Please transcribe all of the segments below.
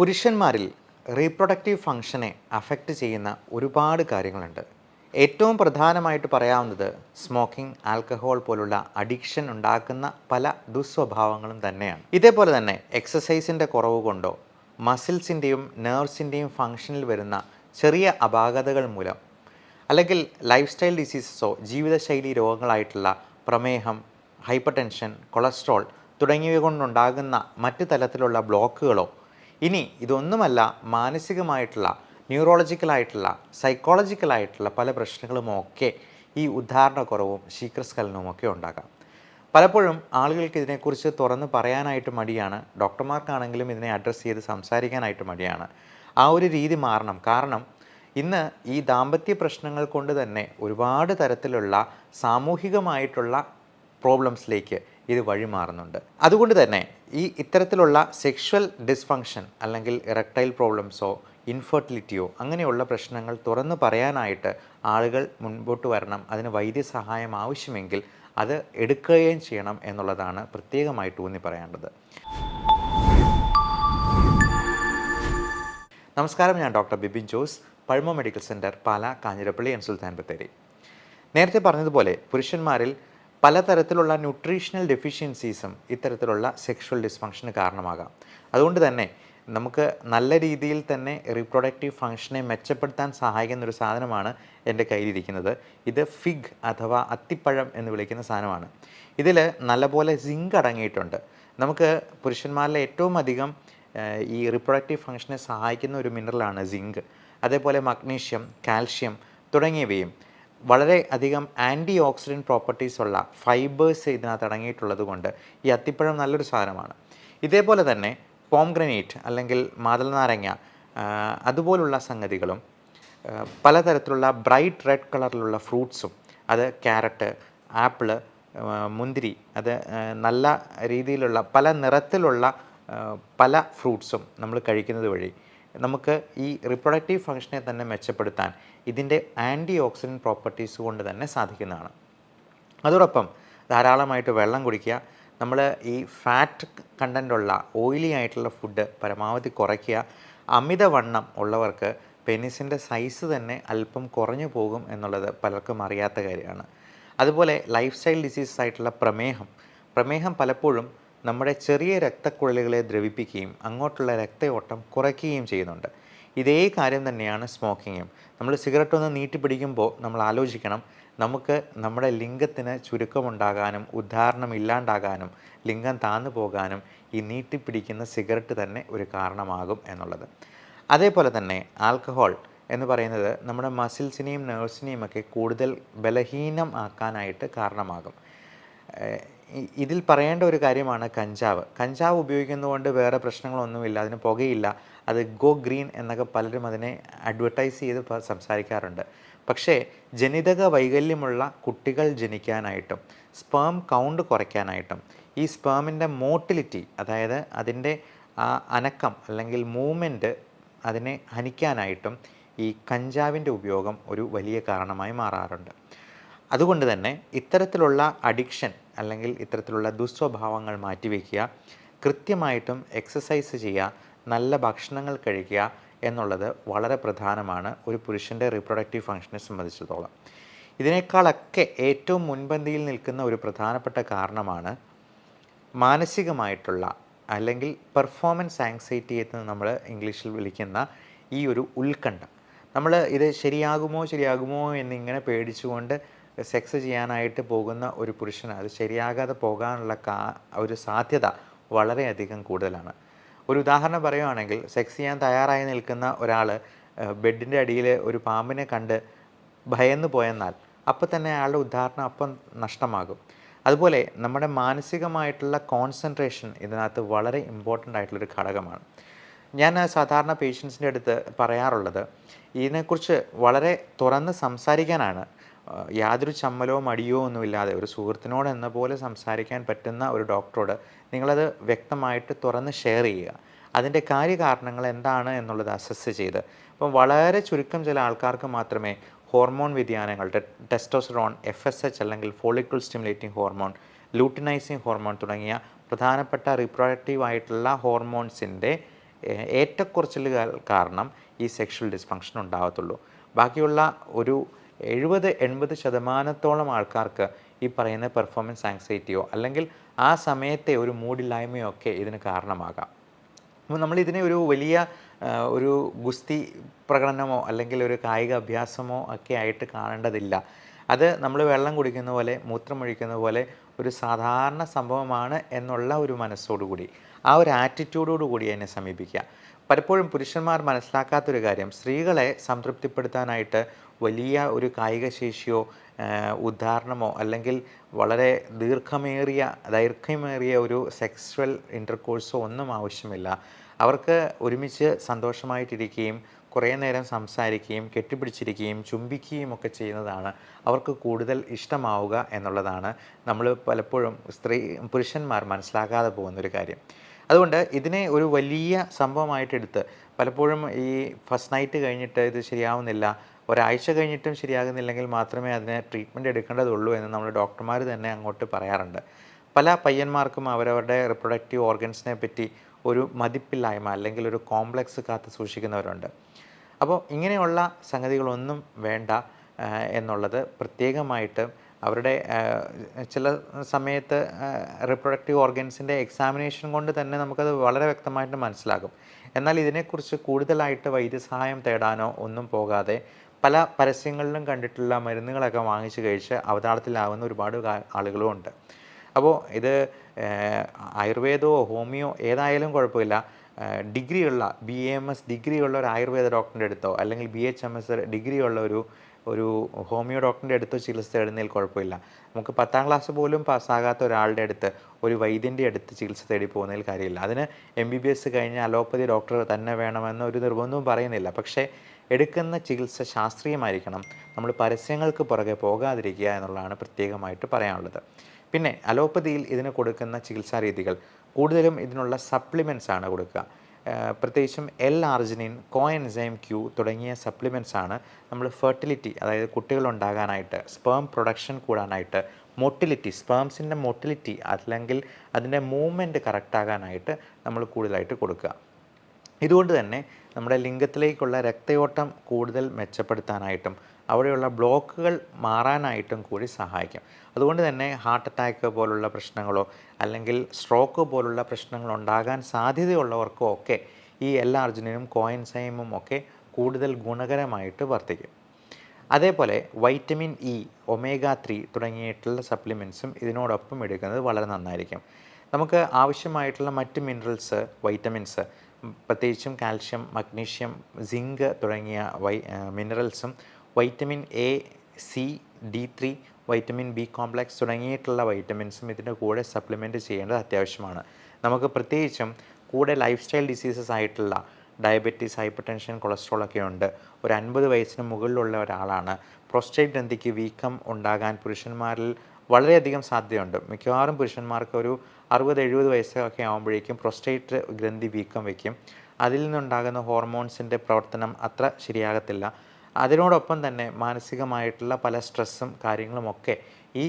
പുരുഷന്മാരിൽ reproductive ഫങ്ഷനെ affect ചെയ്യുന്ന ഒരുപാട് കാര്യങ്ങളുണ്ട്. ഏറ്റവും പ്രധാനമായിട്ട് പറയാവുന്നത് സ്മോക്കിംഗ് ആൽക്കഹോൾ പോലുള്ള അഡിക്ഷൻ ഉണ്ടാക്കുന്ന പല ദുസ്വഭാവങ്ങളും തന്നെയാണ്. ഇതേപോലെ തന്നെ എക്സസൈസിന്റെ കുറവ് കൊണ്ടോ മസിൽസിന്റെയും നെർവ്സിന്റെയും ഫങ്ഷനിൽ വരുന്ന ചെറിയ അപാകതകൾ മൂലം അല്ലെങ്കിൽ ലൈഫ് സ്റ്റൈൽ ഡിസീസസോ ജീവിതശൈലി രോഗങ്ങളായിട്ടുള്ള പ്രമേഹം ഹൈപ്പർ ടെൻഷൻ കൊളസ്ട്രോൾ തുടങ്ങിയവ കൊണ്ടുണ്ടാകുന്ന മറ്റ് തലത്തിലുള്ള ബ്ലോക്കുകളോ ഇനി ഇതൊന്നുമല്ല മാനസികമായിട്ടുള്ള ന്യൂറോളജിക്കലായിട്ടുള്ള സൈക്കോളജിക്കലായിട്ടുള്ള പല പ്രശ്നങ്ങളുമൊക്കെ ഈ ഉദ്ധാരണക്കുറവും ശീഘ്രസ്ഖലനവും ഒക്കെ ഉണ്ടാകാം. പലപ്പോഴും ആളുകൾക്ക് ഇതിനെക്കുറിച്ച് തുറന്ന് പറയാനായിട്ട് മടിയാണ്. ഡോക്ടർമാർക്കാണെങ്കിലും ഇതിനെ അഡ്രസ്സ് ചെയ്ത് സംസാരിക്കാനായിട്ട് മടിയാണ്. ആ ഒരു രീതി മാറണം. കാരണം ഇന്ന് ഈ ദാമ്പത്യ പ്രശ്നങ്ങൾ കൊണ്ട് തന്നെ ഒരുപാട് തരത്തിലുള്ള സാമൂഹികമായിട്ടുള്ള പ്രോബ്ലംസിലേക്ക് ഇത് വഴിമാറുന്നുണ്ട് അതുകൊണ്ട് തന്നെ ഈ ഇത്തരത്തിലുള്ള സെക്ഷൽ ഡിസ്ഫങ്ഷൻ അല്ലെങ്കിൽ ഇറക്ടൈൽ പ്രോബ്ലംസോ ഇൻഫെർട്ടിലിറ്റിയോ അങ്ങനെയുള്ള പ്രശ്നങ്ങൾ തുറന്നു പറയാനായിട്ട് ആളുകൾ മുൻപോട്ട് വരണം. അതിന് വൈദ്യസഹായം ആവശ്യമെങ്കിൽ അത് എടുക്കുകയും ചെയ്യണം എന്നുള്ളതാണ് പ്രത്യേകമായിട്ട് ഊന്നി പറയേണ്ടത്. നമസ്കാരം. ഞാൻ ഡോക്ടർ ബിബിൻ ജോസ് പഴമ medical centre Pala Kanjirappally and Sultan Bathery നേരത്തെ പറഞ്ഞതുപോലെ പുരുഷന്മാരിൽ പലതരത്തിലുള്ള ന്യൂട്രീഷണൽ ഡെഫിഷ്യൻസീസും ഇത്തരത്തിലുള്ള സെക്ഷൽ ഡിസ്ഫങ്ഷന് കാരണമാകാം. അതുകൊണ്ട് തന്നെ നമുക്ക് നല്ല രീതിയിൽ തന്നെ റീപ്രൊഡക്റ്റീവ് ഫങ്ഷനെ മെച്ചപ്പെടുത്താൻ സഹായിക്കുന്ന ഒരു സാധനമാണ് എന്റെ കയ്യിലിരിക്കുന്നത്. ഇത് ഫിഗ് അഥവാ അത്തിപ്പഴം എന്ന് വിളിക്കുന്ന സാധനമാണ്. ഇതിൽ നല്ലപോലെ സിങ്ക് അടങ്ങിയിട്ടുണ്ട്. നമുക്ക് പുരുഷന്മാരിലെ ഏറ്റവും അധികം ഈ റീപ്രൊഡക്റ്റീവ് ഫങ്ഷനെ സഹായിക്കുന്ന ഒരു മിനറലാണ് സിങ്ക് അതേപോലെ മഗ്നീഷ്യം കാൽഷ്യം തുടങ്ങിയവയും. വളരെ അധികം ആന്റി ഓക്സിഡന്റ് പ്രോപ്പർട്ടീസ് ഉള്ള ഫൈബേഴ്സ് ഇതിനകത്ത് അടങ്ങിയിട്ടുള്ളത് കൊണ്ട് ഈ അത്തിപ്പഴം നല്ലൊരു സാധനമാണ്. ഇതേപോലെ തന്നെ പോംഗ്രനേറ്റ് അല്ലെങ്കിൽ മാതളനാരങ്ങ അതുപോലുള്ള സംഗതികളും പലതരത്തിലുള്ള ബ്രൈറ്റ് റെഡ് കളറിലുള്ള ഫ്രൂട്ട്സും അത് ക്യാരറ്റ് ആപ്പിൾ മുന്തിരി അത് നല്ല രീതിയിലുള്ള പല നിറത്തിലുള്ള പല ഫ്രൂട്ട്സും നമ്മൾ കഴിക്കുന്നത് വഴി നമുക്ക് ഈ റിപ്രൊഡക്റ്റീവ് ഫങ്ഷനെ തന്നെ മെച്ചപ്പെടുത്താൻ ഇതിന്റെ ആന്റി ഓക്സിഡന്റ് പ്രോപ്പർട്ടീസ് കൊണ്ട് തന്നെ സാധിക്കുന്നതാണ്. അതോടൊപ്പം ധാരാളമായിട്ട് വെള്ളം കുടിക്കുക നമ്മൾ ഈ ഫാറ്റ് കണ്ടന്റുള്ള ഓയിലി ആയിട്ടുള്ള ഫുഡ് പരമാവധി കുറയ്ക്കുക അമിതവണ്ണം ഉള്ളവർക്ക് പെനിസിന്റെ സൈസ് തന്നെ അല്പം കുറഞ്ഞു പോകും എന്നുള്ളത് പലർക്കും അറിയാത്ത കാര്യമാണ്. അതുപോലെ ലൈഫ് സ്റ്റൈൽ ഡിസീസസ് ആയിട്ടുള്ള പ്രമേഹം പ്രമേഹം പലപ്പോഴും നമ്മുടെ ചെറിയ രക്തക്കുഴലുകളെ ദ്രവിപ്പിക്കുകയും അങ്ങോട്ടുള്ള രക്തയോട്ടം കുറയ്ക്കുകയും ചെയ്യുന്നുണ്ട്. ഇതേ കാര്യം തന്നെയാണ് സ്മോക്കിങ്ങും നമ്മൾ സിഗരറ്റ് ഒന്ന് നീട്ടിപ്പിടിക്കുമ്പോൾ നമ്മൾ ആലോചിക്കണം നമുക്ക് നമ്മുടെ ലിംഗത്തിന് ചുരുക്കമുണ്ടാകാനും ഉദ്ധാരണം ഇല്ലാണ്ടാകാനും ലിംഗം താന്നു പോകാനും ഈ നീട്ടിപ്പിടിക്കുന്ന സിഗരറ്റ് തന്നെ ഒരു കാരണമാകും എന്നുള്ളത്. അതേപോലെ തന്നെ ആൽക്കഹോൾ എന്ന് പറയുന്നത് നമ്മുടെ മസിൽസിനെയും നേഴ്സിനെയും ഒക്കെ കൂടുതൽ ബലഹീനം ആക്കാനായിട്ട് കാരണമാകും. ഇതിൽ പറയേണ്ട ഒരു കാര്യമാണ് കഞ്ചാവ്. കഞ്ചാവ് ഉപയോഗിക്കുന്നതുകൊണ്ട് വേറെ പ്രശ്നങ്ങളൊന്നുമില്ല അതിന് പുകയില്ല. അത് ഗോ ഗ്രീൻ എന്നൊക്കെ പലരും അതിനെ അഡ്വർടൈസ് ചെയ്ത് സംസാരിക്കാറുണ്ട്. പക്ഷേ ജനിതക വൈകല്യമുള്ള കുട്ടികൾ ജനിക്കാനായിട്ടും സ്പേം കൗണ്ട് കുറയ്ക്കാനായിട്ടും ഈ സ്പേമിന്റെ മോട്ടിലിറ്റി അതായത് അതിന്റെ ആ അനക്കം അല്ലെങ്കിൽ മൂവ്മെന്റ് അതിനെ ഹനിക്കാനായിട്ടും ഈ കഞ്ചാവിന്റെ ഉപയോഗം ഒരു വലിയ കാരണമായി മാറാറുണ്ട്. അതുകൊണ്ട് തന്നെ ഇത്തരത്തിലുള്ള അഡിക്ഷൻ അല്ലെങ്കിൽ ഇത്തരത്തിലുള്ള ദുസ്വഭാവങ്ങൾ മാറ്റിവെക്കുക കൃത്യമായിട്ടും എക്സസൈസ് ചെയ്യുക നല്ല ഭക്ഷണങ്ങൾ കഴിക്കുക എന്നുള്ളത് വളരെ പ്രധാനമാണ് ഒരു പുരുഷന്റെ റീപ്രൊഡക്റ്റീവ് ഫങ്ഷനെ സംബന്ധിച്ചിടത്തോളം. ഇതിനേക്കാളൊക്കെ ഏറ്റവും മുൻപന്തിയിൽ നിൽക്കുന്ന ഒരു പ്രധാനപ്പെട്ട കാരണമാണ് മാനസികമായിട്ടുള്ള അല്ലെങ്കിൽ പെർഫോമൻസ് ആങ്സൈറ്റി എന്ന് നമ്മൾ ഇംഗ്ലീഷിൽ വിളിക്കുന്ന ഈ ഒരു ഉത്കണ്ഠ. നമ്മൾ ഇത് ശരിയാകുമോ ശരിയാകുമോ എന്നിങ്ങനെ പേടിച്ചുകൊണ്ട് സെക്സ് ചെയ്യാനായിട്ട് പോകുന്ന ഒരു പുരുഷന് അത് ശരിയാകാതെ പോകാനുള്ള കാ ഒരു സാധ്യത വളരെയധികം കൂടുതലാണ്. ഒരു ഉദാഹരണം പറയുവാണെങ്കിൽ സെക്സ് ചെയ്യാൻ തയ്യാറായി നിൽക്കുന്ന ഒരാൾ ബെഡിന്റെ അടിയിൽ ഒരു പാമ്പിനെ കണ്ട് ഭയന്ന് പോയെന്നാൽ അപ്പോൾ തന്നെ അയാളുടെ ഉദാഹരണം അപ്പം നഷ്ടമാകും. അതുപോലെ നമ്മുടെ മാനസികമായിട്ടുള്ള കോൺസെൻട്രേഷൻ ഇതിനകത്ത് വളരെ ഇമ്പോർട്ടന്റ് ആയിട്ടുള്ളൊരു ഘടകമാണ്. ഞാൻ സാധാരണ പേഷ്യൻസിന്റെ അടുത്ത് പറയാറുള്ളത് ഇതിനെക്കുറിച്ച് വളരെ തുറന്ന് സംസാരിക്കാനാണ് യാതൊരു ചമ്മലോ മടിയോ ഒന്നുമില്ലാതെ ഒരു സുഹൃത്തിനോട് എന്ന പോലെ സംസാരിക്കാൻ പറ്റുന്ന ഒരു ഡോക്ടറോട് നിങ്ങളത് വ്യക്തമായിട്ട് തുറന്ന് ഷെയർ ചെയ്യുക. അതിന്റെ കാര്യകാരണങ്ങൾ എന്താണ് എന്നുള്ളത് അസസ് ചെയ്ത്. അപ്പം വളരെ ചുരുക്കം ചില ആൾക്കാർക്ക് മാത്രമേ ഹോർമോൺ വ്യതിയാനങ്ങൾ ടെസ്റ്റോസ്റ്ററോൺ എഫ് എസ് എച്ച് അല്ലെങ്കിൽ follicle stimulating hormone luteinizing hormone തുടങ്ങിയ പ്രധാനപ്പെട്ട റീപ്രൊഡക്റ്റീവ് ആയിട്ടുള്ള ഹോർമോൺസിന്റെ ഏറ്റക്കുറച്ചിലുകൾ കാരണം ഈ സെക്ഷൽ ഡിസ്ഫങ്ഷൻ ഉണ്ടാകത്തുള്ളൂ. ബാക്കിയുള്ള ഒരു എഴുപത് എൺപത് ശതമാനത്തോളം ആൾക്കാർക്ക് ഈ പറയുന്ന പെർഫോമൻസ് ആങ്സൈറ്റിയോ അല്ലെങ്കിൽ ആ സമയത്തെ ഒരു മൂഡില്ലായ്മയോ ഒക്കെ ഇതിന് കാരണമാകാം. അപ്പോൾ നമ്മൾ ഇതിനെ ഒരു വലിയ ഒരു ഗുസ്തി പ്രകടനമോ അല്ലെങ്കിൽ ഒരു കായിക അഭ്യാസമോ ഒക്കെ ആയിട്ട് കാണേണ്ടതില്ല. അത് നമ്മൾ വെള്ളം കുടിക്കുന്ന പോലെ മൂത്രമൊഴിക്കുന്ന പോലെ ഒരു സാധാരണ സംഭവമാണ് എന്നുള്ള ഒരു മനസ്സോടുകൂടി ആ ഒരു ആറ്റിറ്റ്യൂഡോടു കൂടി അതിനെ സമീപിക്കുക. പലപ്പോഴും പുരുഷന്മാർ മനസ്സിലാക്കാത്തൊരു കാര്യം സ്ത്രീകളെ സംതൃപ്തിപ്പെടുത്താനായിട്ട് വലിയ ഒരു കായിക ശേഷിയോ ഉദാഹരണമോ അല്ലെങ്കിൽ വളരെ ദീർഘമേറിയ ദൈർഘ്യമേറിയ ഒരു സെക്സ്വൽ ഇന്റർകോഴ്സോ ഒന്നും ആവശ്യമില്ല. അവർക്ക് ഒരുമിച്ച് സന്തോഷമായിട്ടിരിക്കുകയും കുറേ നേരം സംസാരിക്കുകയും കെട്ടിപ്പിടിച്ചിരിക്കുകയും ചുംബിക്കുകയും ഒക്കെ ചെയ്യുന്നതാണ് അവർക്ക് കൂടുതൽ ഇഷ്ടമാവുക എന്നുള്ളതാണ് നമ്മൾ പലപ്പോഴും സ്ത്രീ പുരുഷന്മാർ മനസ്സിലാക്കാതെ പോകുന്നൊരു കാര്യം. അതുകൊണ്ട് ഇതിനെ ഒരു വലിയ സംഭവമായിട്ടെടുത്ത് പലപ്പോഴും ഈ ഫസ്റ്റ് നൈറ്റ് കഴിഞ്ഞിട്ട് ഇത് ശരിയാവുന്നില്ല ഒരാഴ്ച കഴിഞ്ഞിട്ടും ശരിയാകുന്നില്ലെങ്കിൽ മാത്രമേ അതിന് ട്രീറ്റ്മെന്റ് എടുക്കേണ്ടതുള്ളൂ എന്ന് നമ്മൾ ഡോക്ടർമാർ തന്നെ അങ്ങോട്ട് പറയാറുണ്ട്. പല പയ്യന്മാർക്കും അവരവരുടെ റിപ്രൊഡക്റ്റീവ് ഓർഗൻസിനെ പറ്റി ഒരു മതിപ്പില്ലായ്മ അല്ലെങ്കിൽ ഒരു കോംപ്ലക്സ് കാത്ത് സൂക്ഷിക്കുന്നവരുണ്ട്. അപ്പോൾ ഇങ്ങനെയുള്ള സംഗതികളൊന്നും വേണ്ട എന്നുള്ളത് പ്രത്യേകമായിട്ട് അവരുടെ ചില സമയത്ത് റിപ്രൊഡക്റ്റീവ് ഓർഗൻസിന്റെ എക്സാമിനേഷൻ കൊണ്ട് തന്നെ നമുക്കത് വളരെ വ്യക്തമായിട്ട് മനസ്സിലാകും. എന്നാൽ ഇതിനെക്കുറിച്ച് കൂടുതലായിട്ട് വൈദ്യസഹായം തേടാനോ ഒന്നും പോകാതെ പല പരസ്യങ്ങളിലും കണ്ടിട്ടുള്ള മരുന്നുകളൊക്കെ വാങ്ങിച്ച് കഴിച്ച് അവതാളത്തിലാവുന്ന ഒരുപാട് ആളുകളും ഉണ്ട്. അപ്പോൾ ഇത് ആയുർവേദമോ ഹോമിയോ ഏതായാലും കുഴപ്പമില്ല. ഡിഗ്രിയുള്ള ബി എം എസ് ഡിഗ്രിയുള്ള ഒരു ആയുർവേദ ഡോക്ടറിന്റെ അടുത്തോ അല്ലെങ്കിൽ ബി എച്ച് എം എസ് ഡിഗ്രിയുള്ള ഒരു ഒരു ഹോമിയോ ഡോക്ടറിന്റെ അടുത്തോ ചികിത്സ തേടുന്നതിൽ കുഴപ്പമില്ല. നമുക്ക് പത്താം ക്ലാസ് പോലും പാസ്സാകാത്ത ഒരാളുടെ അടുത്ത് ഒരു വൈദ്യന്റെ അടുത്ത് ചികിത്സ തേടി പോകുന്നതിൽ കാര്യമില്ല. അതിന് എം ബി ബി എസ് കഴിഞ്ഞ അലോപ്പതി ഡോക്ടർ തന്നെ വേണമെന്ന് ഒരു നിർബന്ധവും പറയുന്നില്ല. പക്ഷേ എടുക്കുന്ന ചികിത്സ ശാസ്ത്രീയമായിരിക്കണം. നമ്മൾ പരസ്യങ്ങൾക്ക് പുറകെ പോകാതിരിക്കുക എന്നുള്ളതാണ് പ്രത്യേകമായിട്ട് പറയാനുള്ളത്. പിന്നെ അലോപ്പതിയിൽ ഇതിന് കൊടുക്കുന്ന ചികിത്സാ രീതികൾ. കൂടുതലും ഇതിനുള്ള സപ്ലിമെന്റ്സ് ആണ് കൊടുക്കുക. പ്രത്യേകിച്ചും എൽ ആർജിനിൻ കോഎൻസൈം ക്യൂ തുടങ്ങിയ സപ്ലിമെന്റ്സ് ആണ് നമ്മൾ ഫെർട്ടിലിറ്റി അതായത് കുട്ടികളുണ്ടാകാനായിട്ട് സ്പേം പ്രൊഡക്ഷൻ കൂടാനായിട്ട് മൊട്ടിലിറ്റി സ്പേംസിന്റെ മൊട്ടിലിറ്റി അല്ലെങ്കിൽ അതിന്റെ മൂവ്മെന്റ് കറക്റ്റാകാനായിട്ട് നമ്മൾ കൂടുതലായിട്ട് കൊടുക്കുക. ഇതുകൊണ്ട് തന്നെ നമ്മുടെ ലിംഗത്തിലേക്കുള്ള രക്തയോട്ടം കൂടുതൽ മെച്ചപ്പെടുത്താനായിട്ടും അവിടെയുള്ള ബ്ലോക്കുകൾ മാറാനായിട്ടും കൂടി സഹായിക്കും. അതുകൊണ്ട് തന്നെ ഹാർട്ട് അറ്റാക്ക് പോലുള്ള പ്രശ്നങ്ങളോ അല്ലെങ്കിൽ സ്ട്രോക്ക് പോലുള്ള പ്രശ്നങ്ങൾ ഉണ്ടാകാൻ സാധ്യതയുള്ളവർക്കോ ഒക്കെ ഈ എല്ലാ അർജുനനും കോയിൻസൈമും ഒക്കെ കൂടുതൽ ഗുണകരമായിട്ട് വർത്തിക്കും. അതേപോലെ വൈറ്റമിൻ ഇ ഒമേഗ ത്രീ തുടങ്ങിയിട്ടുള്ള സപ്ലിമെൻസും ഇതിനോടൊപ്പം എടുക്കുന്നത് വളരെ നന്നായിരിക്കും. നമുക്ക് ആവശ്യമായിട്ടുള്ള മറ്റ് മിനറൽസ് വൈറ്റമിൻസ് പ്രത്യേകിച്ചും കാൽഷ്യം മഗ്നീഷ്യം സിങ്ക് തുടങ്ങിയ വൈ മിനറൽസും vitamin A C D three vitamin B complex തുടങ്ങിയിട്ടുള്ള വൈറ്റമിൻസും ഇതിന്റെ കൂടെ സപ്ലിമെന്റ് ചെയ്യേണ്ടത് അത്യാവശ്യമാണ്. നമുക്ക് പ്രത്യേകിച്ചും കൂടെ ലൈഫ് സ്റ്റൈൽ ഡിസീസസ് ആയിട്ടുള്ള ഡയബറ്റീസ് ഹൈപ്പർ ടെൻഷൻ കൊളസ്ട്രോൾ ഒക്കെ ഉണ്ട്. ഒരു അൻപത് വയസ്സിന് മുകളിലുള്ള ഒരാളാണ്. പ്രോസ്റ്റേറ്റ് ഗ്രന്ഥിക്ക് വീക്കം ഉണ്ടാകാൻ പുരുഷന്മാരിൽ വളരെയധികം സാധ്യതയുണ്ട്. മിക്കവാറും പുരുഷന്മാർക്ക് ഒരു അറുപത് എഴുപത് വയസ്സൊക്കെ ആകുമ്പോഴേക്കും പ്രൊസ്റ്റേറ്റ് ഗ്രന്ഥി വീക്കം വയ്ക്കും അതിൽ നിന്നുണ്ടാകുന്ന ഹോർമോൺസിന്റെ പ്രവർത്തനം അത്ര ശരിയാകത്തില്ല. അതിനോടൊപ്പം തന്നെ മാനസികമായിട്ടുള്ള പല സ്ട്രെസ്സും കാര്യങ്ങളുമൊക്കെ ഈ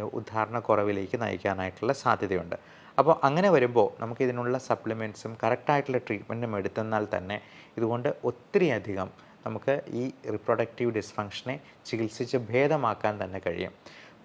ഉദ്ധാരണ ഉദ്ധാരണക്കുറവിലേക്ക് നയിക്കാനായിട്ടുള്ള സാധ്യതയുണ്ട്. അപ്പോൾ അങ്ങനെ വരുമ്പോൾ നമുക്ക് ഇതിനുള്ള സപ്ലിമെന്റ്സും കറക്റ്റായിട്ടുള്ള ട്രീറ്റ്മെന്റും എടുത്തെന്നാൽ തന്നെ ഇതുകൊണ്ട് ഒത്തിരി അധികം നമുക്ക് ഈ റിപ്രൊഡക്റ്റീവ് ഡിസ്ഫങ്ഷനെ ചികിത്സിച്ച് ഭേദമാക്കാൻ തന്നെ കഴിയും.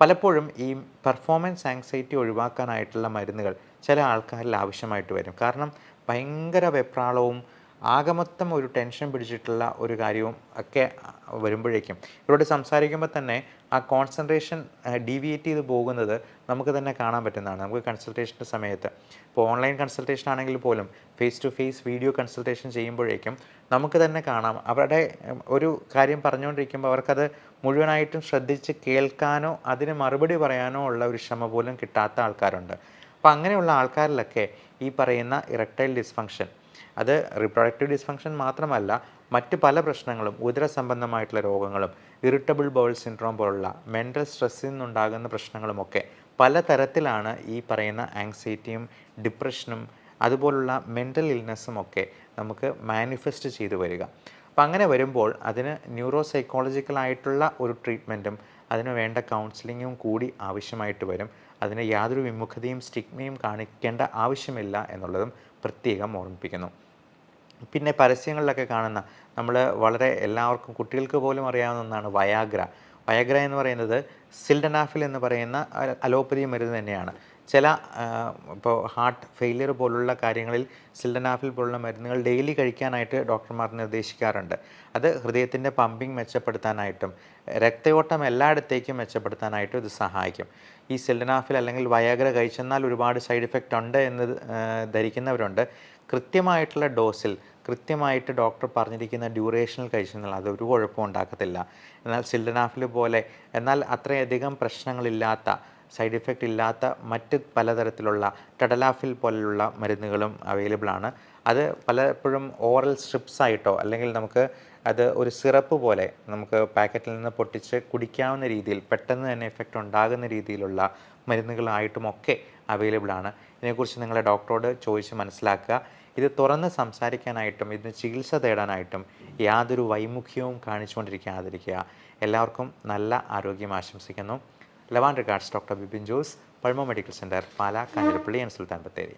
പലപ്പോഴും ഈ പെർഫോമൻസ് ആങ്സൈറ്റി ഒഴിവാക്കാനായിട്ടുള്ള മരുന്നുകൾ ചില ആൾക്കാരിൽ ആവശ്യമായിട്ട് വരും. കാരണം ഭയങ്കര വെപ്രാളവും ആകമൊത്തം ഒരു ടെൻഷൻ പിടിച്ചിട്ടുള്ള ഒരു കാര്യവും ഒക്കെ വരുമ്പോഴേക്കും. ഇവരോട് സംസാരിക്കുമ്പോൾ തന്നെ ആ കോൺസെൻട്രേഷൻ ഡീവിയേറ്റ് ചെയ്ത് പോകുന്നത് നമുക്ക് തന്നെ കാണാൻ പറ്റുന്നതാണ്. നമുക്ക് കൺസൾട്ടേഷന്റെ സമയത്ത്. ഇപ്പോൾ ഓൺലൈൻ കൺസൾട്ടേഷൻ ആണെങ്കിൽ പോലും face to face video consultation ചെയ്യുമ്പോഴേക്കും നമുക്ക് തന്നെ കാണാം. അവരുടെ ഒരു കാര്യം പറഞ്ഞുകൊണ്ടിരിക്കുമ്പോൾ അവർക്കത് മുഴുവനായിട്ടും ശ്രദ്ധിച്ച് കേൾക്കാനോ അതിന് മറുപടി പറയാനോ ഉള്ള ഒരു ക്ഷമ പോലും കിട്ടാത്ത ആൾക്കാരുണ്ട്. അപ്പോൾ അങ്ങനെയുള്ള ആൾക്കാരിലൊക്കെ ഈ പറയുന്ന ഇറക്ടൈൽ ഡിസ്ഫങ്ഷൻ അത് റിപ്രൊഡക്റ്റീവ് ഡിസ്ഫങ്ഷൻ മാത്രമല്ല മറ്റ് പല പ്രശ്നങ്ങളും ഉദര സംബന്ധമായിട്ടുള്ള രോഗങ്ങളും ഇറിറ്റബിൾ ബൗൾ സിൻഡ്രോം പോലുള്ള മെന്റൽ സ്ട്രെസ്സിൽ നിന്നുണ്ടാകുന്ന പ്രശ്നങ്ങളുമൊക്കെ പല തരത്തിലാണ് ഈ പറയുന്ന ആങ്സൈറ്റിയും ഡിപ്രഷനും അതുപോലുള്ള മെന്റൽ ഇൽനെസ്സും ഒക്കെ നമുക്ക് മാനിഫെസ്റ്റ് ചെയ്തു വരിക. അപ്പം അങ്ങനെ വരുമ്പോൾ അതിന് ന്യൂറോ സൈക്കോളജിക്കലായിട്ടുള്ള ഒരു ട്രീറ്റ്മെന്റും അതിന് വേണ്ട കൗൺസിലിങ്ങും കൂടി ആവശ്യമായിട്ട് വരും. അതിന് യാതൊരു വിമുഖതയും സ്റ്റിഗ്മയും കാണിക്കേണ്ട ആവശ്യമില്ല എന്നുള്ളതും പ്രത്യേകം ഓർമ്മിപ്പിക്കുന്നു. പിന്നെ പരസ്യങ്ങളിലൊക്കെ കാണുന്ന നമ്മൾ വളരെ എല്ലാവർക്കും കുട്ടികൾക്ക് പോലും അറിയാവുന്ന ഒന്നാണ് വയാഗ്ര. വയാഗ്ര എന്ന് പറയുന്നത് സിൽഡനാഫിൽ എന്ന് പറയുന്ന അലോപ്പതി മരുന്ന് തന്നെയാണ്. ചില ഇപ്പോൾ ഹാർട്ട് ഫെയിലിയർ പോലുള്ള കാര്യങ്ങളിൽ സിൽഡനാഫിൽ പോലുള്ള മരുന്നുകൾ ഡെയിലി കഴിക്കാനായിട്ട് ഡോക്ടർമാർ നിർദ്ദേശിക്കാറുണ്ട്. അത് ഹൃദയത്തിന്റെ പമ്പിങ് മെച്ചപ്പെടുത്താനായിട്ടും രക്തയോട്ടം എല്ലായിടത്തേക്കും മെച്ചപ്പെടുത്താനായിട്ടും ഇത് സഹായിക്കും. ഈ സിൽഡനാഫിൽ അല്ലെങ്കിൽ വയാഗ്ര കഴിച്ചെന്നാൽ ഒരുപാട് സൈഡ് ഇഫക്റ്റ് ഉണ്ട് എന്ന് ധരിക്കുന്നവരുണ്ട്. കൃത്യമായിട്ടുള്ള ഡോസിൽ കൃത്യമായിട്ട് ഡോക്ടർ പറഞ്ഞിരിക്കുന്ന ഡ്യൂറേഷനിൽ കഴിച്ചെന്നാൽ അതൊരു ഒരു കുഴപ്പവും ഉണ്ടാക്കത്തില്ല. എന്നാൽ സിൽഡനാഫിൽ പോലെ എന്നാൽ അത്രയധികം പ്രശ്നങ്ങളില്ലാത്ത സൈഡ് ഇഫക്റ്റ് ഇല്ലാത്ത മറ്റ് പലതരത്തിലുള്ള ടഡലാഫിൽ പോലുള്ള മരുന്നുകളും അവൈലബിൾ ആണ് അത് പലപ്പോഴും ഓറൽ സ്ട്രിപ്സ് ആയിട്ടോ അല്ലെങ്കിൽ നമുക്ക് അത് ഒരു സിറപ്പ് പോലെ നമുക്ക് പാക്കറ്റിൽ നിന്ന് പൊട്ടിച്ച് കുടിക്കാവുന്ന രീതിയിൽ പെട്ടെന്ന് തന്നെ എഫക്റ്റ് ഉണ്ടാകുന്ന രീതിയിലുള്ള മരുന്നുകളായിട്ടുമൊക്കെ അവൈലബിൾ ആണ്. ഇതിനെക്കുറിച്ച് നിങ്ങളെ ഡോക്ടറോട് ചോദിച്ച് മനസ്സിലാക്കുക. ഇത് തുറന്ന് സംസാരിക്കാനായിട്ടും ഇതിന് ചികിത്സ തേടാനായിട്ടും യാതൊരു വൈമുഖ്യവും കാണിച്ചുകൊണ്ടിരിക്കാതിരിക്കുക. എല്ലാവർക്കും നല്ല ആരോഗ്യം ആശംസിക്കുന്നു. ലവാൻ regards doctor Bipin Jose Pulmo medical centre Pala Kanjirappally and Sultan Bathery.